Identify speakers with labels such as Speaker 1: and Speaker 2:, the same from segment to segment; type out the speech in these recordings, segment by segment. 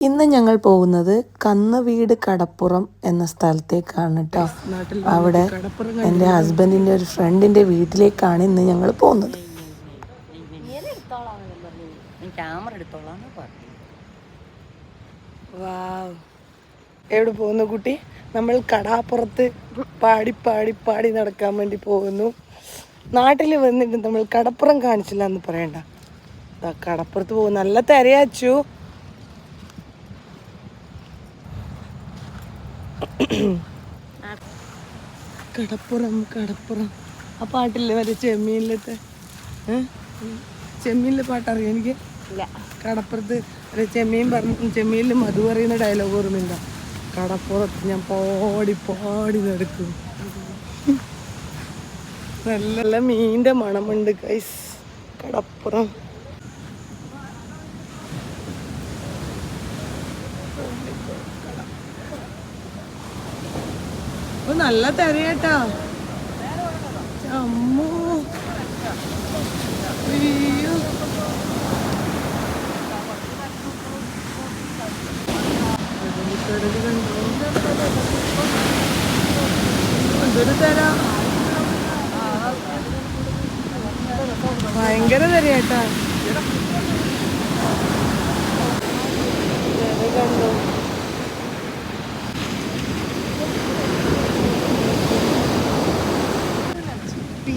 Speaker 1: ഇന്ന് ഞങ്ങൾ പോകുന്നത് കന്നുവീട് കടപ്പുറം എന്ന സ്ഥലത്തേക്കാണ് കേട്ടോ അവിടെ എന്റെ ഹസ്ബൻഡിന്റെ ഒരു ഫ്രണ്ടിന്റെ വീട്ടിലേക്കാണ് ഇന്ന് ഞങ്ങൾ പോകുന്നത്.
Speaker 2: എവിടെ പോകുന്നു കുട്ടി? നമ്മൾ കടാപ്പുറത്ത് പാടി പാടി പാടി നടക്കാൻ വേണ്ടി പോകുന്നു. നാട്ടിൽ വന്നിട്ട് നമ്മൾ കടപ്പുറം കാണിച്ചില്ല എന്ന് പറയണ്ട കടപ്പുറത്ത് പോകും നല്ല തിരയാച്ചു. കടപ്പുറം കടപ്പുറം. ആ പാട്ടില്ലേ മറ്റേ ചെമ്മീനിലത്തെ? ചെമ്മീനിലെ പാട്ടറിയാം എനിക്ക്? കടപ്പുറത്ത് ചെമ്മീൻ പറഞ്ഞു ചെമ്മീനിൽ മധു പറയുന്ന ഡയലോഗ് ഓർമ്മയുണ്ടോ? കടപ്പുറത്ത് ഞാൻ പാടി പാടി നടക്കും. നല്ല നല്ല മീന്റെ മണമുണ്ട് കൈസ് കടപ്പുറം. നല്ല തിരയേട്ടാ. എന്തൊരു തര. ഭയങ്കര തരയാട്ടാ കണ്ടോ ചിപ്പി.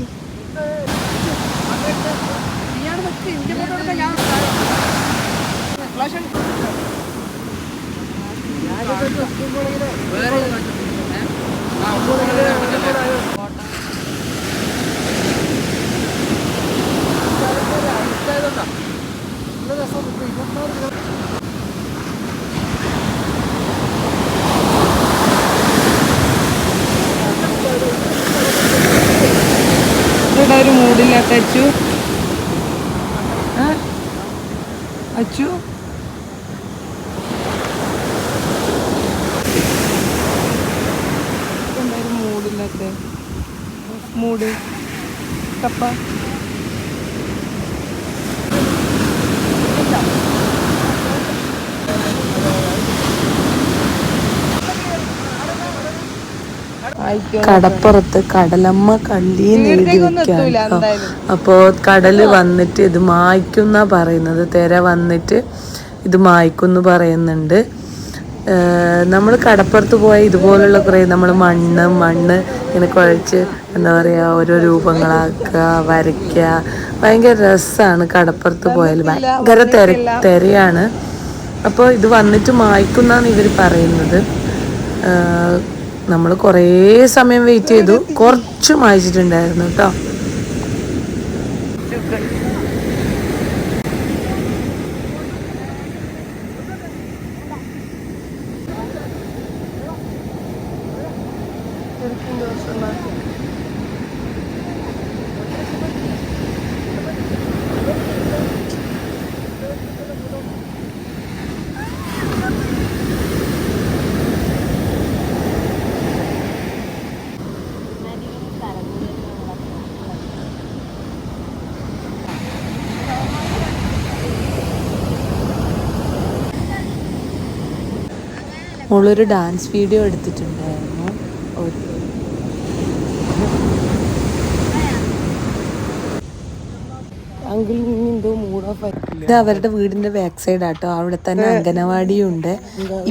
Speaker 2: നിക്ക്, ഇന്റെ ഫോട്ടോ എടുക്കാൻ ഞാൻ ഫ്ലാഷ് അടിക്ക്. ഇവിടെ ഒരു മൂടില്ലാത്ത അച്ചു. അച്ചു. മൂടില്ലാത്ത? മൂട്. കപ്പ.
Speaker 1: കടപ്പുറത്ത് കടലമ്മ കണ്ടി എഴുതി വെക്കാം അപ്പോ കടൽ വന്നിട്ട് ഇത് മായ്ക്കുന്ന പറയുന്നത്. തിര വന്നിട്ട് ഇത് മായ്ക്കുന്നു പറയുന്നുണ്ട്. നമ്മൾ കടപ്പുറത്ത് പോയ ഇതുപോലുള്ള കുറേ നമ്മൾ മണ്ണ് മണ്ണ് ഇങ്ങനെ കുഴച്ച് എന്താ പറയുക ഓരോ രൂപങ്ങളാക്കുക വരയ്ക്കുക. ഭയങ്കര രസമാണ് കടപ്പുറത്ത് പോയാൽ ഭയങ്കര തിര തിരയാണ്. അപ്പോൾ ഇത് വന്നിട്ട് മായ്ക്കുന്നാണ് ഇവർ പറയുന്നത്. നമ്മൾ കുറേ സമയം വെയിറ്റ് ചെയ്തു. കുറച്ച് മായ്ച്ചിട്ടുണ്ടായിരുന്നു കേട്ടോ. മോളൊരു ഡാൻസ് വീഡിയോ എടുത്തിട്ടുണ്ടായിരുന്നു. ഇത് അവരുടെ വീടിന്റെ ബാക്ക് സൈഡ് ആട്ടോ. അവിടെ തന്നെ അംഗനവാടിയും ഉണ്ട്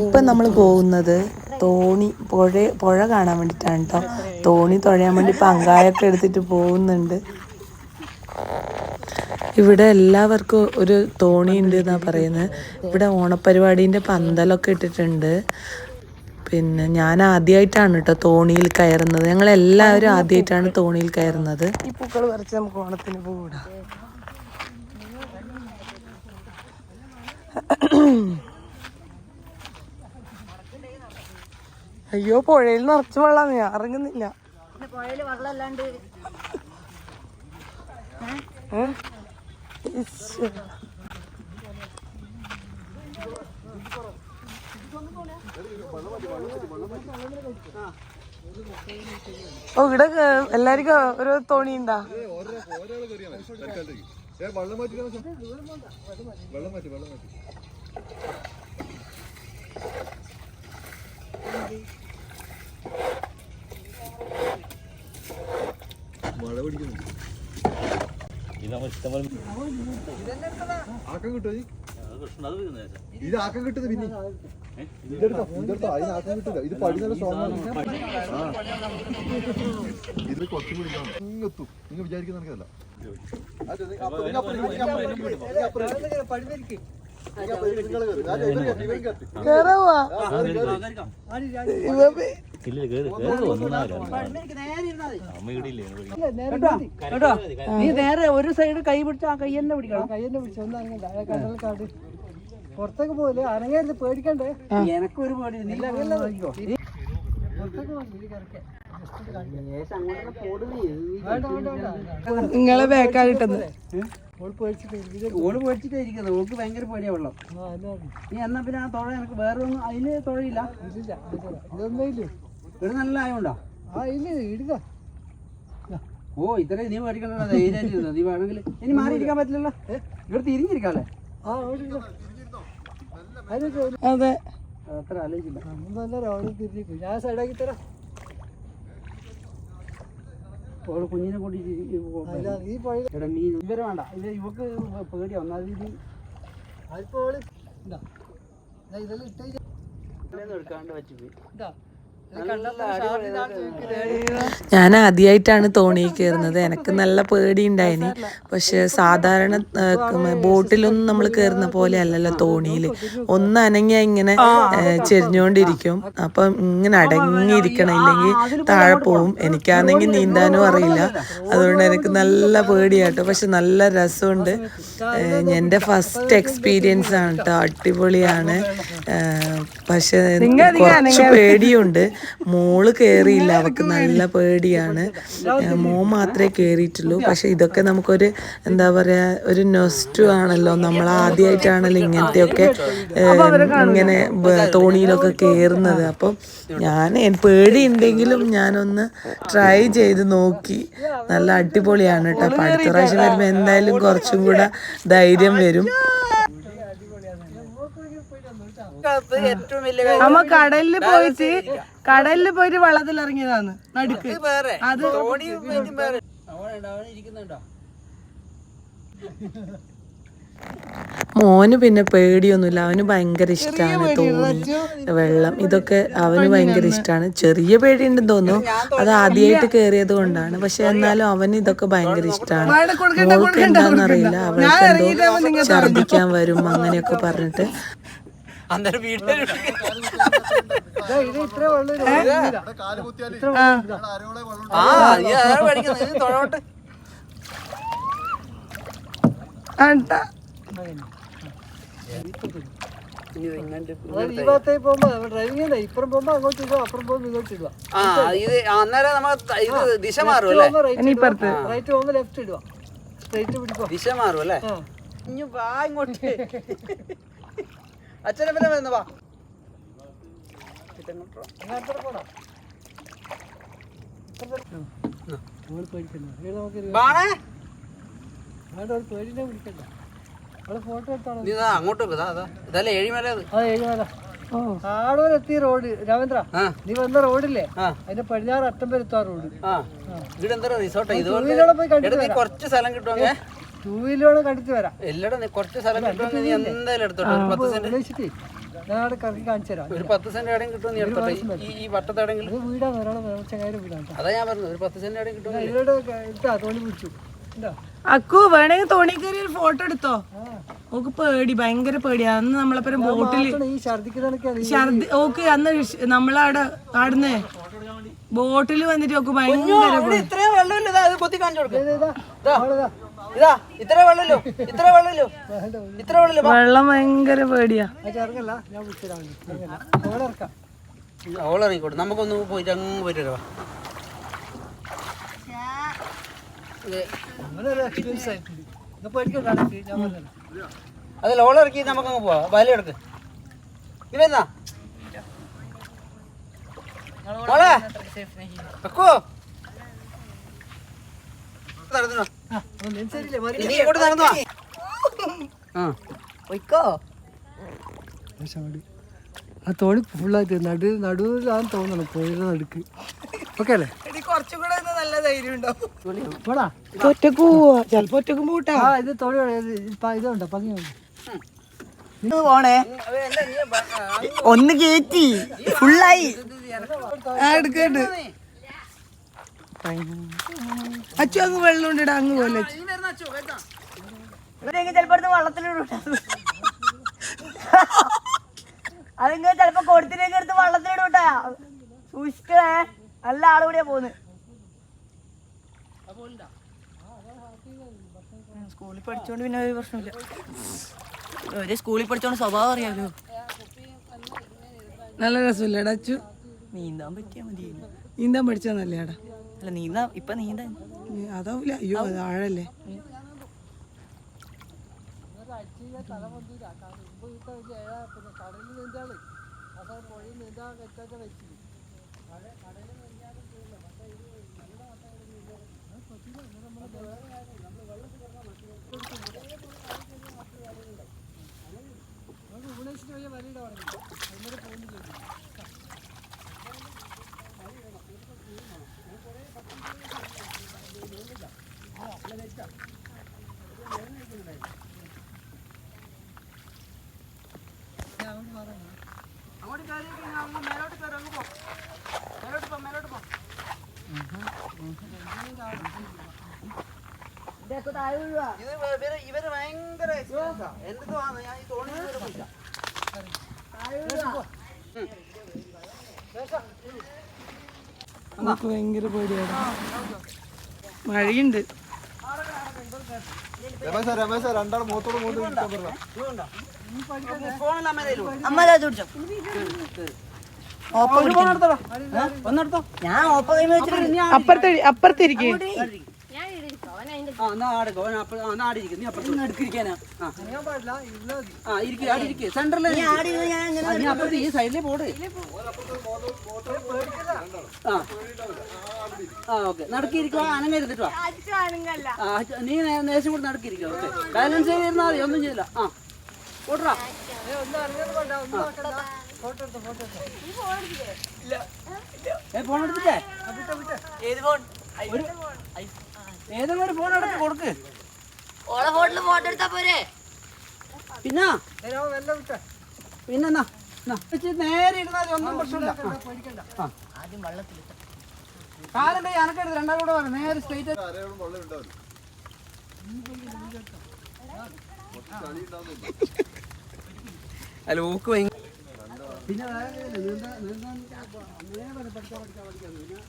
Speaker 1: ഇപ്പൊ നമ്മൾ പോകുന്നത് തോണി പുഴ പുഴ കാണാൻ വേണ്ടിട്ടാണ് കേട്ടോ തോണി തുഴയാൻ വേണ്ടി പങ്കായൊക്കെ എടുത്തിട്ട് പോകുന്നുണ്ട്. ഇവിടെ എല്ലാവർക്കും ഒരു തോണി ഉണ്ട് എന്നാ പറയുന്നത്. ഇവിടെ ഓണപ്പരിപാടീന്റെ പന്തലൊക്കെ ഇട്ടിട്ടുണ്ട്. പിന്നെ ഞാൻ ആദ്യമായിട്ടാണ് കേട്ടോ തോണിയിൽ കയറുന്നത്. ഞങ്ങൾ എല്ലാവരും ആദ്യമായിട്ടാണ് തോണിയിൽ കയറുന്നത്.
Speaker 2: ഈ പൂക്കൾ പറിച്ച് നമുക്ക് ഓണത്തിന് അയ്യോ പുഴയിൽ നിറച്ച് വെള്ളാന്ന്. ഞാൻ ഇറങ്ങുന്നില്ല.
Speaker 3: പുഴയിൽ വെള്ളമല്ലാണ്ട്.
Speaker 2: ഓ ഇവിടെ എല്ലാവർക്കും ഓരോ തോണി ഉണ്ടാ വെള്ളം മാറ്റി വെള്ളം മാറ്റി മാറ്റി മഴ പിടിക്കുന്നുണ്ട്.
Speaker 4: ആക്കം കിട്ടുമോ? ഇത് ആക്കം കിട്ടുന്നത് പിന്നെ. ഇതെടുത്തോ ഇതെടുത്തോ അതിന് ആക്കം കിട്ടില്ല. ഇത് പടി നല്ല സ്ട്രോങ് ആണ്. ആ. ഇത് കുറച്ചും കൂടി ഇതാണ്. ഇങ്ങെത്തും. നിങ്ങൾ വിചാരിക്കുന്ന കണക്കല്ല. അപ്പുറം- നീ
Speaker 5: നേരെ ഒരു സൈഡ് കൈ പിടിച്ച ആ കൈ തന്നെ പിടിക്കണം.
Speaker 6: കൈ തന്നെ പിടിച്ച ഒന്ന് അങ്ങനെ കടൽ കാട്. പുറത്തേക്ക് പോലെ അനങ്ങരുത് പേടിക്കണ്ടേ?
Speaker 5: എനക്കൊരു പേടി നീ
Speaker 6: പുറത്തേക്ക് പോകില്ല
Speaker 2: നിങ്ങളെ ഇത്
Speaker 6: ഓൾ പേടിച്ചിട്ടേ
Speaker 5: ഓൾക്ക് ഭയങ്കര പേടിയാ വെള്ളം. നീ എന്നാ പിന്നെ ആ തുഴ എനിക്ക് വേറെ ഒന്നും അതിന് തുഴയില്ല. ഇവിടെ നല്ല ആയോണ്ടോ ഓ ഇത്രയും നീ മേടിക്കണ്ട ധൈര്യമായിട്ട് നീ വേണമെങ്കിൽ ഇനി മാറിയിരിക്കാൻ പറ്റില്ലല്ലോ. ഇവിടെ തിരിഞ്ഞിരിക്കാല്ലേ
Speaker 2: അതെ.
Speaker 5: അത്ര
Speaker 6: ആലോചിക്കില്ല ഞാൻ സൈഡാക്കി തരാം.
Speaker 5: ഓൾ കുഞ്ഞിനെ
Speaker 6: കൂടി
Speaker 5: ഇവിടെ മീൻ. ഇവരെ വേണ്ട. ഇത് ഇവക്ക് പേടിയാ. ഒന്നാമത് ഇത്.
Speaker 6: ഇതെല്ലാം ഇട്ട്
Speaker 5: എടുക്കാണ്ട് പറ്റി പോയി.
Speaker 1: ഞാൻ ആദ്യമായിട്ടാണ് തോണി കയറുന്നത് എനിക്ക് നല്ല പേടി ഉണ്ടായിന്. പക്ഷെ സാധാരണ ബോട്ടിലൊന്നും നമ്മൾ കയറുന്ന പോലെ അല്ലല്ലോ തോണിയിൽ ഒന്ന് അനങ്ങിയ ഇങ്ങനെ ചെരിഞ്ഞുകൊണ്ടിരിക്കും ചെരിഞ്ഞോണ്ടിരിക്കും. അപ്പം ഇങ്ങനെ അടങ്ങിയിരിക്കണം. ഇല്ലെങ്കിൽ താഴെ പോവും. എനിക്കാണെങ്കിൽ നീന്താനും അറിയില്ല. അതുകൊണ്ട് എനിക്ക് നല്ല പേടിയാട്ടോ. പക്ഷെ നല്ല രസമുണ്ട്. എന്റെ എന്റെ ഫസ്റ്റ് എക്സ്പീരിയൻസ് ആണ് കേട്ടോ. അടിപൊളിയാണ്. പക്ഷെ കുറച്ച് പേടിയുണ്ട്. മോൾ കേറിയില്ല. അവക്ക് നല്ല പേടിയാണ്. മോൻ മാത്രമേ കേറിയിട്ടുള്ളൂ. പക്ഷെ ഇതൊക്കെ നമുക്കൊരു എന്താ പറയാ ഒരു നൊസ്റ്റു ആണല്ലോ. നമ്മൾ ആദ്യമായിട്ടാണല്ലോ ഇങ്ങനത്തെയൊക്കെ ഇങ്ങനെ തോണിയിലൊക്കെ കേറുന്നത്. അപ്പം ഞാൻ പേടി പേടിയുണ്ടെങ്കിലും ഞാനൊന്ന് ട്രൈ ചെയ്ത് നോക്കി. നല്ല അടിപൊളിയാണ് കേട്ടോ അപ്പൊ അടുത്ത പ്രാവശ്യം വരുമ്പോ എന്തായാലും കുറച്ചും കൂടെ ധൈര്യം വരും.
Speaker 5: ഏറ്റവും വലിയ
Speaker 2: നമ്മ കടലിൽ പോയിട്ട് കടലിൽ പോയിട്ട് വെള്ളത്തിൽ ഇറങ്ങിയതാണ് നടുക്ക്
Speaker 5: വേറെ.
Speaker 2: അത്
Speaker 1: മോന് പിന്നെ പേടിയൊന്നുമില്ല. അവന് ഭയങ്കര ഇഷ്ടമാണ് തോന്നി വെള്ളം. ഇതൊക്കെ അവന് ഭയങ്കര ഇഷ്ടമാണ് ചെറിയ പേടിയുണ്ടെന്ന് തോന്നുന്നു. അത് ആദ്യമായിട്ട് കയറിയത് കൊണ്ടാണ്. പക്ഷെ എന്നാലും അവന് ഇതൊക്കെ ഭയങ്കര ഇഷ്ടമാണ് മോൾക്ക് എന്താണെന്നറിയില്ല. അവൾക്ക് എന്തോ ഛർദിക്കാൻ വരും അങ്ങനെയൊക്കെ പറഞ്ഞിട്ട്.
Speaker 5: അന്നേരം വീട്ടിൽ ആ നീ അതാണ് പഠിക്കുന്നത്. നീ തൊഴോട്ട്. ആ ഇത് അന്നേരം നമ്മൾ ഇത് ദിശ മാറും അല്ലേ?
Speaker 6: റൈറ്റ് റൈറ്റ് പോകുമ്പോ ലെഫ്റ്റ് ഇടുക സ്ട്രൈറ്റ് പിടിക്കോ.
Speaker 5: ദിശ മാറും അല്ലേ? ഇഞ്ഞു വാ ഇങ്ങോട്ട്. അച്ഛനെ പിന്നെ വരുന്ന വാ. അങ്ങോട്ട് ഇതല്ലേ ഏഴിമല
Speaker 6: ഏഴുമല റോഡ്. രാമേന്ദ്ര നീ വന്ന റോഡില്ലേ? അതിന്റെ പടിഞ്ഞാറ് അട്ടം വരെ എത്താ റോഡ്
Speaker 5: ഇവിടെ എന്താ റിസോർട്ട് ഇതുപോലെ കുറച്ച് സ്ഥലം കിട്ടുവാങ്ങേ.
Speaker 6: ടൂ വീലോടെ കണ്ടിട്ട് വരാം.
Speaker 5: എല്ലാടെ കുറച്ച് സ്ഥലം നീ എന്തായാലും എടുത്തോട്ടെ ഒരു പത്ത് സെന്റ്.
Speaker 6: വിളിച്ചിട്ട് ഞാൻ അവിടെ കറക്കി കാണിച്ചു തരാം.
Speaker 5: ഒരു പത്ത് സെന്റ് എവിടെയും കിട്ടുമോ നീ എടുത്തോട്ടെ? ഈ- ഈ വട്ടത്ത് എവിടെയെങ്കിലും
Speaker 6: ഇത് വീടാണ് ഒരാളെ ചങ്ങായിരം വീടാണ്
Speaker 5: അതാ ഞാൻ ഒരു പത്ത് സെന്റ് എവിടെയും കിട്ടുമോ
Speaker 6: ഇതിലൂടെ ഇട്ടാ തോണി പിടിച്ചു. ഉണ്ടോ
Speaker 2: അക്കു വേണമെങ്കിൽ തോണി കയറി ഒരു ഫോട്ടോ എടുത്തോ? ഓക്ക് പേടി ഭയങ്കര പേടിയാ. അന്ന് നമ്മളെപ്പരം
Speaker 6: ബോട്ടിൽ
Speaker 2: ഛർദി ഓക്ക് അന്ന് നമ്മളവിടെ ആടുന്നേ. ബോട്ടിൽ വന്നിട്ട് ഓക്ക് ഭയങ്കര പേടി.
Speaker 5: ഇത്രയും വെള്ളമില്ല. ഇതാ ഇത്ര വെള്ളല്ലോ ഇത്ര വെള്ളല്ലോ ഇത്ര വെള്ളല്ലോ
Speaker 2: വെള്ളം ഭയങ്കര പേടിയാ.
Speaker 5: അവളിറങ്ങിക്കോട്ടെ നമുക്കൊന്ന് പോയിട്ട് അങ്ങ് പോയിട്ട്
Speaker 6: പറഞ്ഞല്ലോ
Speaker 5: അതല്ല ഓളിറക്കി നമുക്കങ്ങ് പോവാ. വല എടുക്ക് ഇവന്നാ മോളെ? വെക്കോ. നടന്നോ.
Speaker 6: ആ ഒന്നും ശരിയില്ലേ മതി.
Speaker 5: നീ ഇങ്ങോട്ട് നടന്നു വാ. ആ.
Speaker 3: പോയിക്കോ.
Speaker 6: ആ തോണി ഫുള്ളായിട്ട് നടു നടുവിലാന്ന് തോന്നണം പുഴയുടെ നടുക്ക്. ഓക്കെ അല്ലേ?
Speaker 2: ഒറ്റയ്ക്ക് ചെലപ്പോ ഒറ്റയ്ക്ക് പോട്ടാ
Speaker 6: ഇത് ഇതുണ്ടോ?
Speaker 2: പോണേ. ഒന്ന് കേറ്റി. ഫുള്ളായി. ആ എടുക്കണ്ട് അച്ചു അങ്ങ് വെള്ളം ഉണ്ടിടാ അങ്ങ് പോലെ
Speaker 3: ചിലപ്പോ വള്ളത്തിലിടും അതിങ്ങനെ ചിലപ്പോ കൊടുത്തിലേക്ക് എടുത്ത് വള്ളത്തിലിടൂട്ടാ സൂക്ഷിക്കണേ നല്ല ആളുകൂടിയാ പോന്ന് സ്കൂളിൽ പഠിച്ചോണ്ട് പിന്നെ ഒരു പ്രശ്നമില്ല. ഒരു സ്കൂളിൽ പഠിച്ചോണ്ട് സ്വഭാവം അറിയാലോ.
Speaker 2: നല്ല രസമില്ലേടാ അച്ചു?
Speaker 3: നീന്താൻ പറ്റിയാ മതി
Speaker 2: നീന്താൻ പഠിച്ചാ നല്ലയാടാ.
Speaker 3: അല്ല നീന്താ ഇപ്പൊ നീന്താൻ
Speaker 2: അതാവൂല അയ്യോ അത് ആഴല്ലേ?
Speaker 5: ഇവർ ഭയങ്കര എക്സ്പീരിയൻസാ എന്ത് ഞാൻ ഈ തോണി
Speaker 2: നമുക്ക് ഭയങ്കര പേടിയാണ് മഴയുണ്ട്.
Speaker 4: രമേശ രമേശ രണ്ടാൾ മൂത്തോട് മൂത്ത്
Speaker 2: അപ്പുറത്തെ അപ്പുറത്തിരിക്കും
Speaker 5: ആ എന്നാ ആടുക്കോ എന്നാ ആടിയിരിക്കും നീ അപ്പുറത്ത് അടുക്കിരിക്കാനാ. ആ. ആ ഇരിക്കുക ആടി ഇരിക്കുക സെന്ററിൽ നീ അപ്പുറത്ത് ഈ സൈഡിലേ പോട്. ആ. ആ ഓക്കെ. നടക്കിയിരിക്കുക അനങ്ങരുതിട്ടോ ആ നീ നേ- നേശം കൂടി നടക്കിയിരിക്കുക ഓക്കെ. ബാലൻസ് ചെയ്തിരുന്നാൽ മതി ഒന്നും ചെയ്യില്ല ആ. ഓട്ടറാ ഫോൺ എടുത്തിട്ടേ
Speaker 3: ഏത് ഫോൺ
Speaker 5: ഏതെങ്കിലും ഒരു ഫോൺ എടുത്ത് കൊടുക്ക്.
Speaker 3: ഓളെ ഫോണിൽ ഫോട്ടോ എടുത്താ പോരെ?
Speaker 5: പിന്നെ? പിന്നെന്നാ നേരെ ഇരുന്നാൽ ഒന്നും പ്രശ്നമില്ല.
Speaker 3: ആദ്യം വെള്ളത്തിൽ
Speaker 5: കാലുണ്ട് അനക്കെടുത്ത് രണ്ടാം കൂടെ നേരെ സ്ട്രൈറ്റ്
Speaker 4: ആരെയും വെള്ളം ഉണ്ടാവില്ല ചളി ഉണ്ടാവുന്നില്ല
Speaker 5: അല്ല ഓക്ക് ഭയങ്കര പിന്നെ നീന്താൻ പഠിക്കാൻ പഠിക്കാൻ പിന്നെ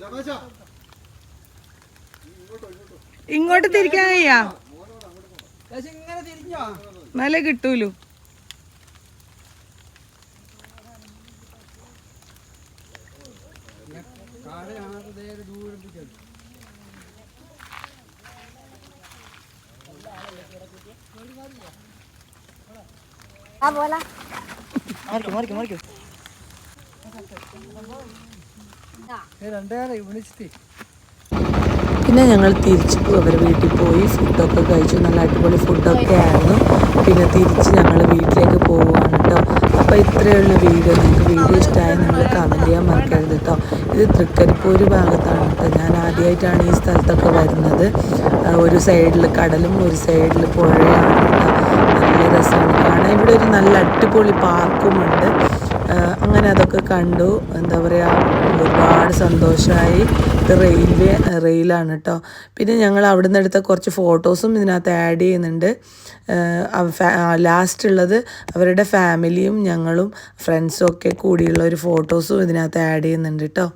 Speaker 4: രമേശ
Speaker 2: ഇങ്ങോട്ട് തിരിക്കാൻ കഴിയാ
Speaker 5: ഇങ്ങനെ തിരിഞ്ഞോ
Speaker 2: നല്ല കിട്ടൂലു.
Speaker 5: ദൂരം പിടിക്കാം
Speaker 3: മറിക്കും മറിക്കും
Speaker 1: പിന്നെ ഞങ്ങൾ തിരിച്ചു അവരെ വീട്ടിൽ പോയി ഫുഡൊക്കെ കഴിച്ചു. നല്ല അടിപൊളി ഫുഡൊക്കെ ആയിരുന്നു. പിന്നെ തിരിച്ച് ഞങ്ങൾ വീട്ടിലേക്ക് പോവുകയാണ് കേട്ടോ അപ്പോൾ ഇത്രയുള്ള വീഡിയോ. നിങ്ങൾക്ക് വീഡിയോ ഇഷ്ടമായി നിങ്ങൾ കമന്റ് ചെയ്യാൻ മറക്കരുത് കേട്ടോ ഇത് തൃക്കരിപ്പൂര് ഭാഗത്താണ് കേട്ടോ ഞാൻ ആദ്യമായിട്ടാണ് ഈ സ്ഥലത്തൊക്കെ വരുന്നത്. ഒരു സൈഡിൽ കടലും ഒരു സൈഡിൽ പുഴയാണ് കേട്ടോ നല്ല രസമാണ്. കാണാൻ ഇവിടെ ഒരു നല്ല അടിപൊളി പാർക്കുമുണ്ട്. അങ്ങനെ അതൊക്കെ കണ്ടു. എന്താ പറയുക ഒരുപാട് സന്തോഷമായി ഇത് റെയിൽവേ റെയിലാണ് കേട്ടോ പിന്നെ ഞങ്ങൾ അവിടെ നിന്ന് എടുത്ത കുറച്ച് ഫോട്ടോസും ഇതിനകത്ത് ആഡ് ചെയ്യുന്നുണ്ട്. ലാസ്റ്റ് ഉള്ളത് അവരുടെ ഫാമിലിയും ഞങ്ങളും ഫ്രണ്ട്സും ഒക്കെ കൂടിയുള്ള ഒരു ഫോട്ടോസും ഇതിനകത്ത് ആഡ് ചെയ്യുന്നുണ്ട് കേട്ടോ